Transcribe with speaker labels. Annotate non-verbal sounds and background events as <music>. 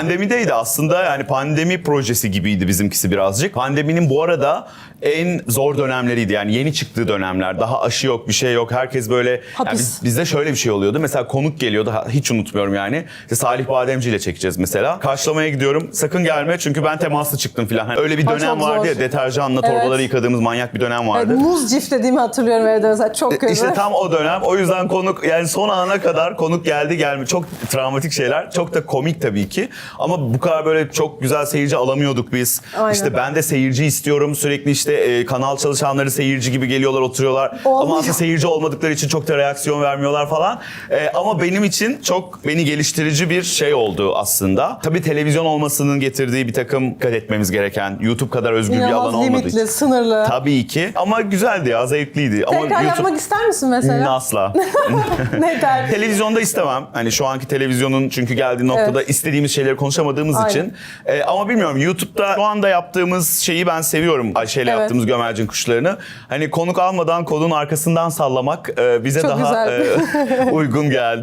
Speaker 1: Pandemideydi aslında yani pandemi projesi gibiydi bizimkisi birazcık. Pandeminin bu arada en zor dönemleriydi yani yeni çıktığı dönemler. Daha aşı yok bir şey yok herkes böyle. Yani
Speaker 2: Hapis.
Speaker 1: biz- bizde şöyle bir şey oluyordu mesela konuk geliyordu ha- hiç unutmuyorum yani. İşte Salih Bademci ile çekeceğiz mesela. Karşılamaya gidiyorum sakın gelme çünkü ben temaslı çıktım falan. Hani öyle bir dönem
Speaker 2: çok
Speaker 1: vardı
Speaker 2: zor.
Speaker 1: ya deterjanla
Speaker 2: Evet.
Speaker 1: torbaları yıkadığımız manyak bir dönem
Speaker 2: Evet,
Speaker 1: vardı.
Speaker 2: muz ciflediğimi hatırlıyorum evde mesela çok kötü.
Speaker 1: İşte tam o dönem. O yüzden konuk yani son ana kadar konuk geldi gelme. Çok travmatik şeyler. Çok da komik tabii ki. Ama bu kadar böyle çok güzel seyirci alamıyorduk biz.
Speaker 2: Aynen.
Speaker 1: İşte ben de seyirci istiyorum. Sürekli işte e, kanal çalışanları seyirci gibi geliyorlar oturuyorlar. Ama
Speaker 2: Olmuyor.
Speaker 1: aslında seyirci olmadıkları için çok da reaksiyon vermiyorlar falan. E, ama benim için çok beni geliştirici bir şey oldu aslında. Tabii televizyon olmasının getirdiği bir takım dikkat etmemiz gereken YouTube kadar özgür bir alan
Speaker 2: İnanılmaz
Speaker 1: olmadığı
Speaker 2: limitli,
Speaker 1: için.
Speaker 2: sınırlı.
Speaker 1: Tabii ki. Ama güzeldi ya, zevkliydi. Ama
Speaker 2: Tekrar yapmak ister misin mesela?
Speaker 1: Asla. <laughs>
Speaker 2: Neden?
Speaker 1: Televizyonda istemem. Hani şu anki televizyonun çünkü geldiği noktada
Speaker 2: Evet.
Speaker 1: istediğimiz şeyleri konuşamadığımız
Speaker 2: Aynen.
Speaker 1: için. Ee, ama bilmiyorum YouTube'da şu anda yaptığımız şeyi ben seviyorum. Ayşe'yle
Speaker 2: Evet.
Speaker 1: yaptığımız gömercin kuşlarını. Hani konuk almadan kolun arkasından sallamak e, bize
Speaker 2: Çok
Speaker 1: daha e, <laughs> uygun geldi.